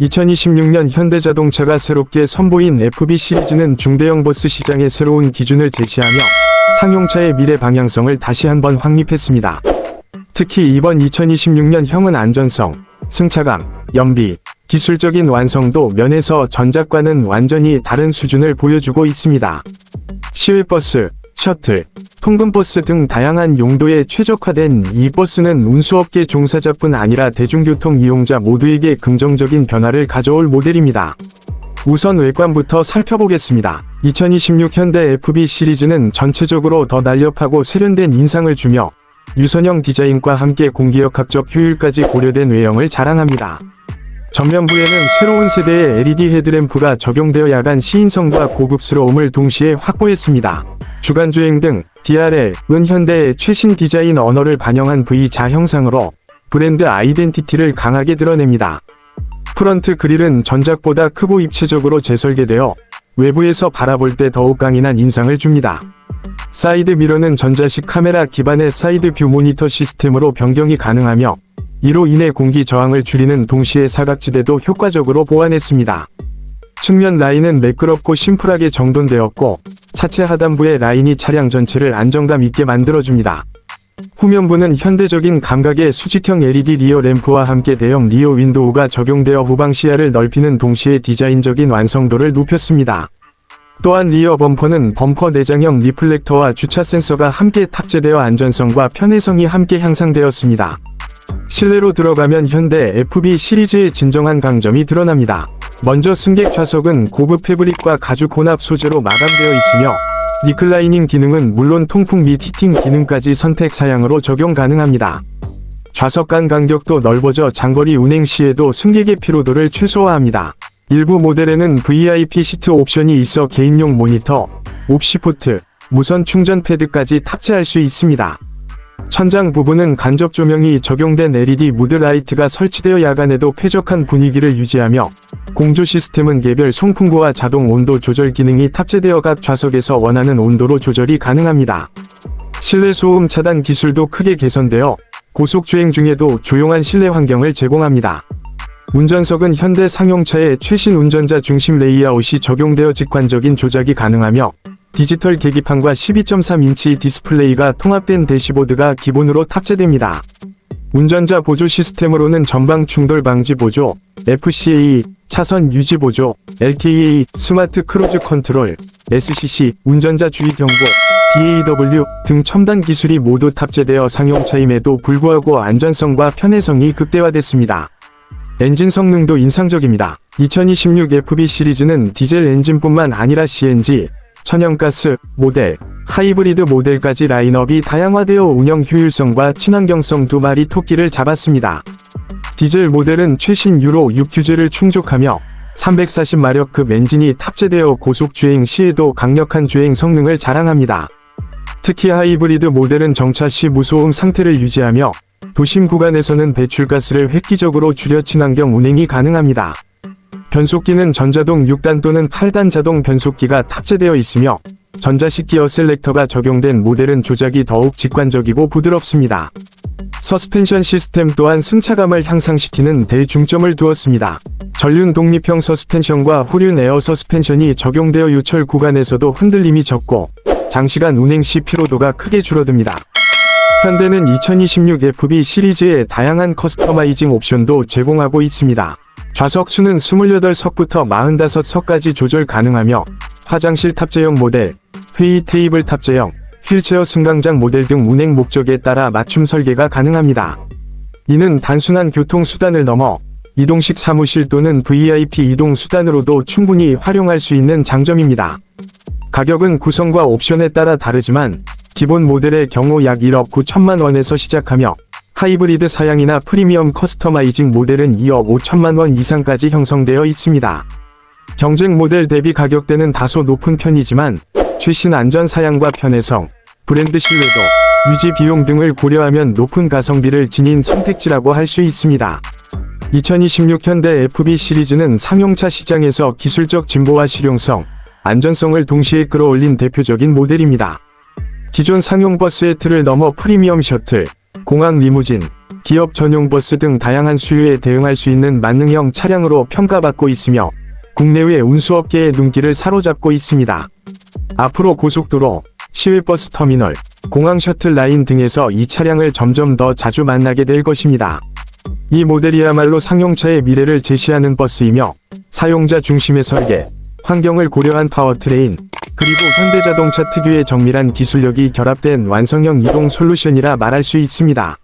(2026년) 현대자동차가 새롭게 선보인 FB 시리즈는 중대형 버스 시장의 새로운 기준을 제시하며 상용차의 미래 방향성을 다시 한번 확립했습니다. 특히 이번 2026년 형은 안전성, 승차감, 연비, 기술적인 완성도 면에서 전작과는 완전히 다른 수준을 보여주고 있습니다. 시외버스, 셔틀, 통근버스 등 다양한 용도에 최적화된 이 버스는 운수업계 종사자뿐 아니라 대중교통 이용자 모두에게 긍정적인 변화를 가져올 모델입니다. 우선 외관부터 살펴보겠습니다. 2026 현대 FB 시리즈는 전체적으로 더 날렵하고 세련된 인상을 주며 유선형 디자인과 함께 공기역학적 효율까지 고려된 외형을 자랑합니다. 전면부에는 새로운 세대의 LED 헤드램프가 적용되어 야간 시인성과 고급스러움을 동시에 확보했습니다. 주간주행 등 DRL, 은 현대의 최신 디자인 언어를 반영한 V자 형상으로 브랜드 아이덴티티를 강하게 드러냅니다. 프런트 그릴은 전작보다 크고 입체적으로 재설계되어 외부에서 바라볼 때 더욱 강인한 인상을 줍니다. 사이드 미러는 전자식 카메라 기반의 사이드 뷰 모니터 시스템으로 변경이 가능하며 이로 인해 공기 저항을 줄이는 동시에 사각지대도 효과적으로 보완했습니다. 측면 라인은 매끄럽고 심플하게 정돈되었고 차체 하단부의 라인이 차량 전체를 안정감 있게 만들어줍니다. 후면부는 현대적인 감각의 수직형 LED 리어 램프와 함께 대형 리어 윈도우가 적용되어 후방 시야를 넓히는 동시에 디자인적인 완성도를 높였습니다. 또한 리어 범퍼는 범퍼 내장형 리플렉터와 주차 센서가 함께 탑재되어 안전성과 편의성이 함께 향상되었습니다. 실내로 들어가면 현대 FB 시리즈의 진정한 강점이 드러납니다. 먼저 승객 좌석은 고급 패브릭과 가죽 혼합 소재로 마감되어 있으며 리클라이닝 기능은 물론 통풍 및 히팅 기능까지 선택 사양으로 적용 가능합니다. 좌석 간 간격도 넓어져 장거리 운행 시에도 승객의 피로도를 최소화합니다. 일부 모델에는 VIP 시트 옵션이 있어 개인용 모니터, 옵시포트, 무선 충전 패드까지 탑재할 수 있습니다. 천장 부분은 간접 조명이 적용된 LED 무드 라이트가 설치되어 야간에도 쾌적한 분위기를 유지하며 공조 시스템은 개별 송풍구와 자동 온도 조절 기능이 탑재되어 각 좌석에서 원하는 온도로 조절이 가능합니다. 실내 소음 차단 기술도 크게 개선되어 고속 주행 중에도 조용한 실내 환경을 제공합니다. 운전석은 현대 상용차의 최신 운전자 중심 레이아웃이 적용되어 직관적인 조작이 가능하며 디지털 계기판과 12.3인치 디스플레이가 통합된 대시보드가 기본으로 탑재됩니다. 운전자 보조 시스템으로는 전방 충돌 방지 보조, FCA, 차선 유지 보조, LKA, 스마트 크루즈 컨트롤, SCC, 운전자 주의 경고, DAW 등 첨단 기술이 모두 탑재되어 상용차임에도 불구하고 안전성과 편의성이 극대화됐습니다. 엔진 성능도 인상적입니다. 2026 FB 시리즈는 디젤 엔진뿐만 아니라 CNG, 천연가스, 모델, 하이브리드 모델까지 라인업이 다양화되어 운영 효율성과 친환경성 두 마리 토끼를 잡았습니다. 디젤 모델은 최신 유로 6 규제를 충족하며 340마력급 엔진이 탑재되어 고속 주행 시에도 강력한 주행 성능을 자랑합니다. 특히 하이브리드 모델은 정차 시 무소음 상태를 유지하며 도심 구간에서는 배출가스를 획기적으로 줄여 친환경 운행이 가능합니다. 변속기는 전자동 6단 또는 8단 자동 변속기가 탑재되어 있으며 전자식 기어 셀렉터가 적용된 모델은 조작이 더욱 직관적이고 부드럽습니다. 서스펜션 시스템 또한 승차감을 향상시키는 대중점을 두었습니다. 전륜 독립형 서스펜션과 후륜 에어 서스펜션이 적용되어 유철 구간에서도 흔들림이 적고 장시간 운행 시 피로도가 크게 줄어듭니다. 현대는 2026 FB 시리즈의 다양한 커스터마이징 옵션도 제공하고 있습니다. 좌석 수는 28석부터 45석까지 조절 가능하며 화장실 탑재형 모델, 회의 테이블 탑재형, 휠체어 승강장 모델 등 운행 목적에 따라 맞춤 설계가 가능합니다. 이는 단순한 교통수단을 넘어 이동식 사무실 또는 VIP 이동 수단으로도 충분히 활용할 수 있는 장점입니다. 가격은 구성과 옵션에 따라 다르지만 기본 모델의 경우 약 1억 9천만 원에서 시작하며 하이브리드 사양이나 프리미엄 커스터마이징 모델은 2억 5천만 원 이상까지 형성되어 있습니다. 경쟁 모델 대비 가격대는 다소 높은 편이지만 최신 안전 사양과 편의성, 브랜드 신뢰도, 유지 비용 등을 고려하면 높은 가성비를 지닌 선택지라고 할 수 있습니다. 2026 현대 FB 시리즈는 상용차 시장에서 기술적 진보와 실용성, 안전성을 동시에 끌어올린 대표적인 모델입니다. 기존 상용 버스의 틀을 넘어 프리미엄 셔틀, 공항 리무진, 기업 전용 버스 등 다양한 수요에 대응할 수 있는 만능형 차량으로 평가받고 있으며 국내외 운수업계의 눈길을 사로잡고 있습니다. 앞으로 고속도로, 시외버스 터미널, 공항 셔틀 라인 등에서 이 차량을 점점 더 자주 만나게 될 것입니다. 이 모델이야말로 상용차의 미래를 제시하는 버스이며 사용자 중심의 설계, 환경을 고려한 파워트레인, 그리고 현대자동차 특유의 정밀한 기술력이 결합된 완성형 이동 솔루션이라 말할 수 있습니다.